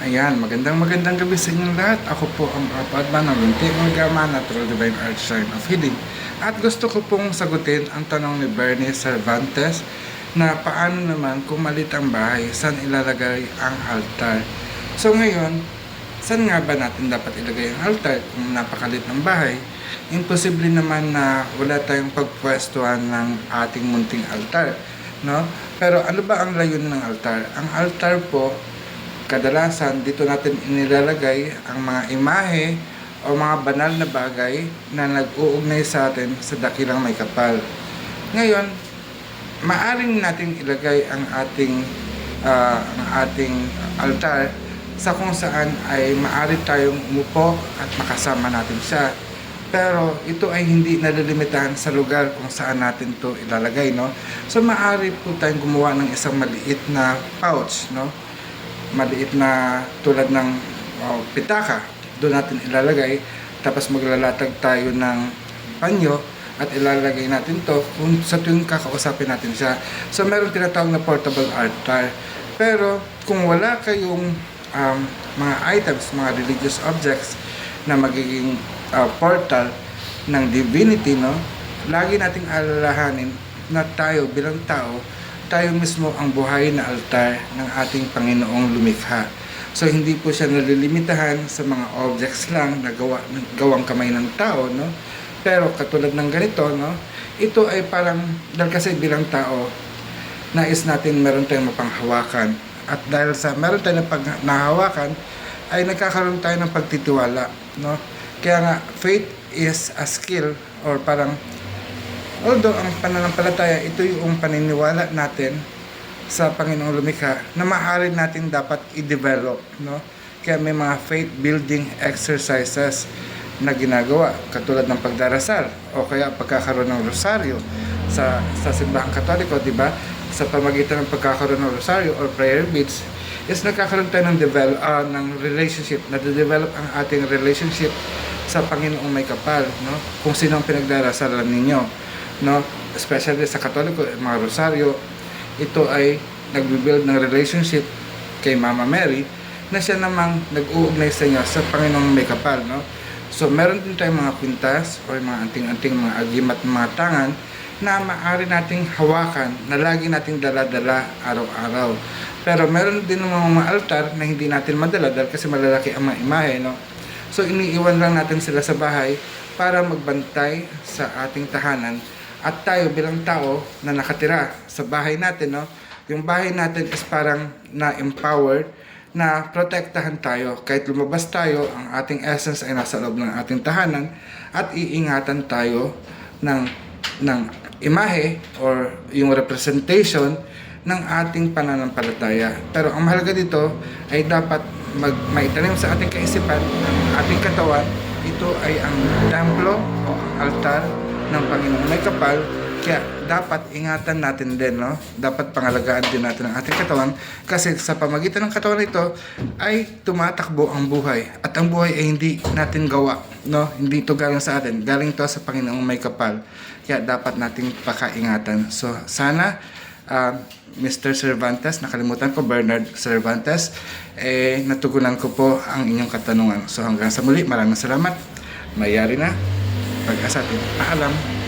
Ayan, magandang magandang gabi sa inyong lahat. Ako po ang Padman ng Luntiang Gama Natural Divine Art Shrine of Healing. At gusto ko pong sagutin ang tanong ni Bernie Cervantes na paano naman kung malit ang bahay, saan ilalagay ang altar? So ngayon, saan nga ba natin dapat ilagay ang altar kung napakalit ng bahay? Imposible naman na wala tayong pagpwestuhan ng ating munting altar. No? Pero ano ba ang layunin ng altar? Ang altar po kadalasan dito natin inilalagay ang mga imahe o mga banal na bagay na nag-uugnay sa atin sa dakilang may kapal. Ngayon, maaring natin ilagay ang ating ah, ang ating altar sa kung saan ay maaari tayong umupo at makasama natin siya. Pero ito ay hindi nalilimitahan sa lugar kung saan natin to ilalagay, no? So maaari po tayong gumawa ng isang maliit na pouch, no? Maliit na tulad ng oh, pitaka. Doon natin ilalagay. Tapos maglalatag tayo ng panyo at ilalagay natin to kung sa tuwing kakausapin natin siya. So meron tinatawag na portable altar. Pero kung wala kayong um, mga items, mga religious objects na magiging uh, portal ng divinity, no? Lagi nating alalahanin na tayo bilang tao tayo mismo ang buhay na altar ng ating Panginoong lumikha. So hindi po siya nalilimitahan sa mga objects lang na gawa, gawang kamay ng tao, no? Pero katulad ng ganito, no? Ito ay parang, dahil kasi bilang tao, nais natin meron tayong mapanghawakan. At dahil sa meron tayong pag nahawakan, ay nagkakaroon tayo ng pagtitiwala, no? Kaya nga, faith is a skill or parang Although ang pananampalataya, ito yung paniniwala natin sa Panginoong Lumikha na maaari natin dapat i-develop. No? Kaya may mga faith building exercises na ginagawa katulad ng pagdarasal o kaya pagkakaroon ng rosaryo sa sa simbahang katoliko, di ba? Sa pamagitan ng pagkakaroon ng rosaryo or prayer beads is nagkakaroon tayo ng develop ah, ng relationship, na develop ang ating relationship sa Panginoong may kapal, no? Kung sino ang pinagdarasalan ninyo no? Especially sa katoliko mga rosaryo ito ay nagbi-build ng relationship kay Mama Mary na siya namang nag-uugnay sa inyo sa Panginoong may kapal no? So meron din tayong mga pintas o mga anting-anting mga agimat mga tangan na maaari nating hawakan na lagi nating dala-dala araw-araw. Pero meron din mga, mga altar na hindi natin madala dahil kasi malalaki ang mga imahe no? So iniiwan lang natin sila sa bahay para magbantay sa ating tahanan at tayo bilang tao na nakatira sa bahay natin, no? Yung bahay natin is parang na-empowered na protektahan tayo. Kahit lumabas tayo, ang ating essence ay nasa loob ng ating tahanan at iingatan tayo ng, ng imahe or yung representation ng ating pananampalataya. Pero ang mahalaga dito ay dapat mag, maitanim sa ating kaisipan, ang ating katawan, ito ay ang templo o ang altar ng Panginoon may kapal kaya dapat ingatan natin din no dapat pangalagaan din natin ang ating katawan kasi sa pamagitan ng katawan nito ay tumatakbo ang buhay at ang buhay ay hindi natin gawa no hindi ito galing sa atin galing to sa Panginoong may kapal kaya dapat nating pakaingatan so sana uh, Mr. Cervantes, nakalimutan ko, Bernard Cervantes, eh, natugunan ko po ang inyong katanungan. So hanggang sa muli, maraming salamat. Mayari na. Pag-asa atin. Paalam.